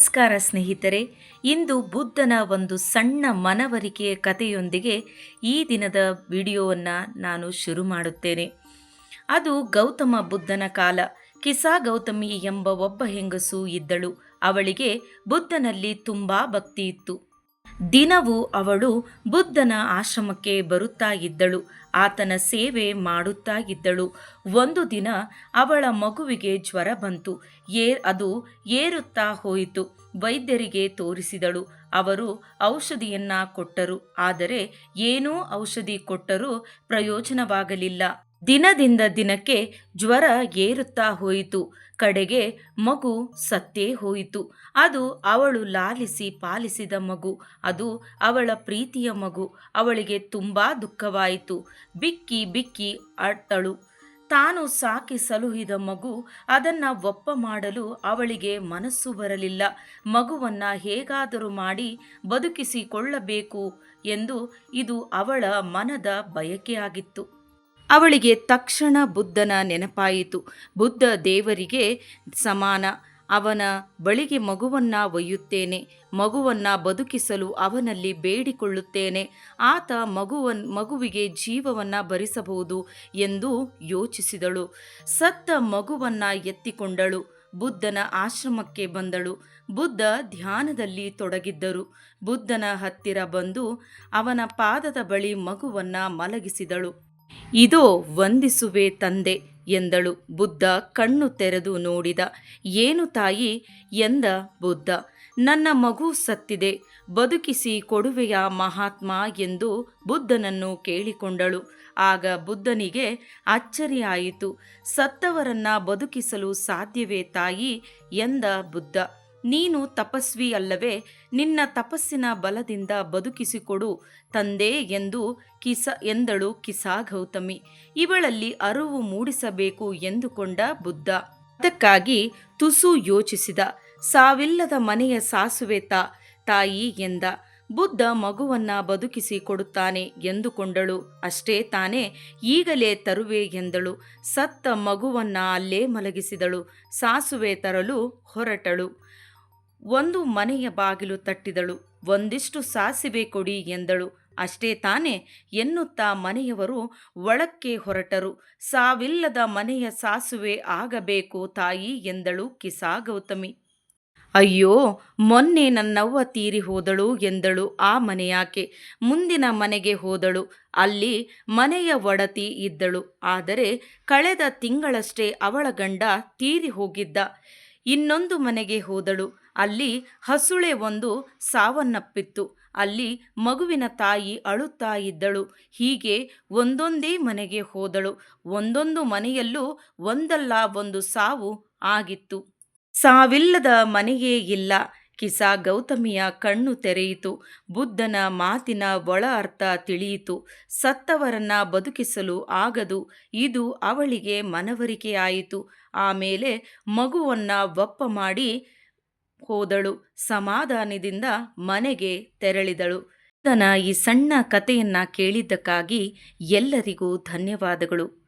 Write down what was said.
ನಮಸ್ಕಾರ ಸ್ನೇಹಿತರೆ, ಇಂದು ಬುದ್ಧನ ಒಂದು ಸಣ್ಣ ಮನವರಿಕೆಯ ಕಥೆಯೊಂದಿಗೆ ಈ ದಿನದ ವಿಡಿಯೋವನ್ನು ನಾನು ಶುರು ಮಾಡುತ್ತೇನೆ. ಅದು ಗೌತಮ ಬುದ್ಧನ ಕಾಲ. ಕಿಸಾ ಗೌತಮಿ ಎಂಬ ಒಬ್ಬ ಹೆಂಗಸು ಇದ್ದಳು. ಅವಳಿಗೆ ಬುದ್ಧನಲ್ಲಿ ತುಂಬ ಭಕ್ತಿ ಇತ್ತು. ದಿನವೂ ಅವಳು ಬುದ್ಧನ ಆಶ್ರಮಕ್ಕೆ ಬರುತ್ತಾ ಇದ್ದಳು ಆತನ ಸೇವೆ ಮಾಡುತ್ತಾ ಇದ್ದಳು ಒಂದು ದಿನ ಅವಳ ಮಗುವಿಗೆ ಜ್ವರ ಬಂತು. ಏ, ಅದು ಏರುತ್ತಾ ಹೋಯಿತು. ವೈದ್ಯರಿಗೆ ತೋರಿಸಿದಳು. ಅವರು ಔಷಧಿಯನ್ನ ಕೊಟ್ಟರು. ಆದರೆ ಏನೂ ಔಷಧಿ ಕೊಟ್ಟರೂ ಪ್ರಯೋಜನವಾಗಲಿಲ್ಲ. ದಿನದಿಂದ ದಿನಕ್ಕೆ ಜ್ವರ ಏರುತ್ತಾ ಹೋಯಿತು. ಕಡೆಗೆ ಮಗು ಸತ್ತೇ ಹೋಯಿತು. ಅದು ಅವಳು ಲಾಲಿಸಿ ಪಾಲಿಸಿದ ಮಗು. ಅದು ಅವಳ ಪ್ರೀತಿಯ ಮಗು. ಅವಳಿಗೆ ತುಂಬ ದುಃಖವಾಯಿತು. ಬಿಕ್ಕಿ ಬಿಕ್ಕಿ ಅಳ್ತಳು ತಾನು ಸಾಕಿ ಸಲುಹಿದ ಮಗು ಅದನ್ನು ಒಪ್ಪ ಮಾಡಲು ಅವಳಿಗೆ ಮನಸ್ಸು ಬರಲಿಲ್ಲ. ಮಗುವನ್ನು ಹೇಗಾದರೂ ಮಾಡಿ ಬದುಕಿಸಿಕೊಳ್ಳಬೇಕು ಎಂದು ಇದು ಅವಳ ಮನದ ಬಯಕೆಯಾಗಿತ್ತು ಅವಳಿಗೆ ತಕ್ಷಣ ಬುದ್ಧನ ನೆನಪಾಯಿತು. ಬುದ್ಧ ದೇವರಿಗೆ ಸಮಾನ. ಅವನ ಬಳಿಗೆ ಮಗುವನ್ನ ಒಯ್ಯುತ್ತೇನೆ. ಮಗುವನ್ನ ಬದುಕಿಸಲು ಅವನಲ್ಲಿ ಬೇಡಿಕೊಳ್ಳುತ್ತೇನೆ. ಆತ ಮಗುವನ್, ಮಗುವಿಗೆ ಜೀವವನ್ನ ಭರಿಸಬಹುದು ಎಂದು ಯೋಚಿಸಿದಳು. ಸತ್ತ ಮಗುವನ್ನ ಎತ್ತಿಕೊಂಡಳು. ಬುದ್ಧನ ಆಶ್ರಮಕ್ಕೆ ಬಂದಳು. ಬುದ್ಧ ಧ್ಯಾನದಲ್ಲಿ ತೊಡಗಿದ್ದರು. ಬುದ್ಧನ ಹತ್ತಿರ ಬಂದು ಅವನ ಪಾದದ ಬಳಿ ಮಗುವನ್ನ ಮಲಗಿಸಿದಳು. ಇದೋ ವಂದಿಸುವೆ ತಂದೆ ಎಂದಳು ಬುದ್ಧ ಕಣ್ಣು ತೆರೆದು ನೋಡಿದ. ಏನು ತಾಯಿ ಎಂದ ಬುದ್ಧ, ನನ್ನ ಮಗು ಸತ್ತಿದೆ, ಬದುಕಿಸಿ ಕೊಡುವೆಯ ಮಹಾತ್ಮ ಎಂದು ಬುದ್ಧನನ್ನು ಕೇಳಿಕೊಂಡಳು. ಆಗ ಬುದ್ಧನಿಗೆ ಅಚ್ಚರಿಯಾಯಿತು ಸತ್ತವರನ್ನ ಬದುಕಿಸಲು ಸಾಧ್ಯವೇ ತಾಯಿ ಎಂದ ಬುದ್ಧ. ನೀನು ತಪಸ್ವಿ ಅಲ್ಲವೇ, ನಿನ್ನ ತಪಸ್ಸಿನ ಬಲದಿಂದ ಬದುಕಿಸಿಕೊಡು, ತಂದೆ ಎಂದು ಕಿಸ, ಎಂದಳು ಕಿಸಾ ಗೌತಮಿ. ಇವಳಲ್ಲಿ ಅರಿವು ಮೂಡಿಸಬೇಕು ಎಂದುಕೊಂಡ ಬುದ್ಧ. ಅದಕ್ಕಾಗಿ ತುಸು ಯೋಚಿಸಿದ. ಸಾವಿಲ್ಲದ ಮನೆಯ ಸಾಸುವೆ ತಾಯಿ ಎಂದ. ಬುದ್ಧ ಮಗುವನ್ನ ಬದುಕಿಸಿ ಕೊಡುತ್ತಾನೆ ಎಂದುಕೊಂಡಳು. ಅಷ್ಟೇ ತಾನೇ, ಈಗಲೇ ತರುವೆ ಎಂದಳು. ಸತ್ತ ಮಗುವನ್ನ ಅಲ್ಲೇ ಮಲಗಿಸಿದಳು. ಸಾಸುವೆ ತರಲು ಹೊರಟಳು. ಒಂದು ಮನೆಯ ಬಾಗಿಲು ತಟ್ಟಿದಳು. ಒಂದಿಷ್ಟು ಸಾಸಿವೆ ಕೊಡಿ ಎಂದಳು. ಅಷ್ಟೇ ತಾನೇ ಎನ್ನುತ್ತಾ ಮನೆಯವರು ಒಳಕ್ಕೆ ಹೊರಟರು. ಸಾವಿಲ್ಲದ ಮನೆಯ ಸಾಸುವೆ ಆಗಬೇಕು ತಾಯಿ ಎಂದಳು ಕಿಸಾ ಗೌತಮಿ. ಅಯ್ಯೋ, ಮೊನ್ನೆ ನನ್ನವ್ವ ತೀರಿ ಹೋದಳು ಎಂದಳು ಆ ಮನೆಯಾಕೆ. ಮುಂದಿನ ಮನೆಗೆ ಹೋದಳು. ಅಲ್ಲಿ ಮನೆಯ ಒಡತಿ ಇದ್ದಳು. ಆದರೆ ಕಳೆದ ತಿಂಗಳಷ್ಟೇ ಅವಳ ಗಂಡ ತೀರಿ ಹೋಗಿದ್ದ. ಇನ್ನೊಂದು ಮನೆಗೆ ಹೋದಳು. ಅಲ್ಲಿ ಹಸುಳೆ ಒಂದು ಸಾವನ್ನಪ್ಪಿತ್ತು. ಅಲ್ಲಿ ಮಗುವಿನ ತಾಯಿ ಅಳುತ್ತಾ ಇದ್ದಳು. ಹೀಗೆ ಒಂದೊಂದೇ ಮನೆಗೆ ಹೋದಳು. ಒಂದೊಂದು ಮನೆಯಲ್ಲೂ ಒಂದಲ್ಲ ಒಂದು ಸಾವು ಆಗಿತ್ತು. ಸಾವಿಲ್ಲದ ಮನೆಯೇ ಇಲ್ಲ. ಕಿಸಾ ಗೌತಮಿಯ ಕಣ್ಣು ತೆರೆಯಿತು. ಬುದ್ಧನ ಮಾತಿನ ಒಳ ಅರ್ಥ ತಿಳಿಯಿತು. ಸತ್ತವರನ್ನ ಬದುಕಿಸಲು ಆಗದು. ಇದು ಅವಳಿಗೆ ಮನವರಿಕೆಯಾಯಿತು ಆಮೇಲೆ ಮಗುವನ್ನ ಒಪ್ಪ ಮಾಡಿ ಹೋದಳು. ಸಮಾಧಾನದಿಂದ ಮನೆಗೆ ತೆರಳಿದಳು. ಬುದ್ಧನ ಈ ಸಣ್ಣ ಕಥೆಯನ್ನ ಕೇಳಿದ್ದಕ್ಕಾಗಿ ಎಲ್ಲರಿಗೂ ಧನ್ಯವಾದಗಳು.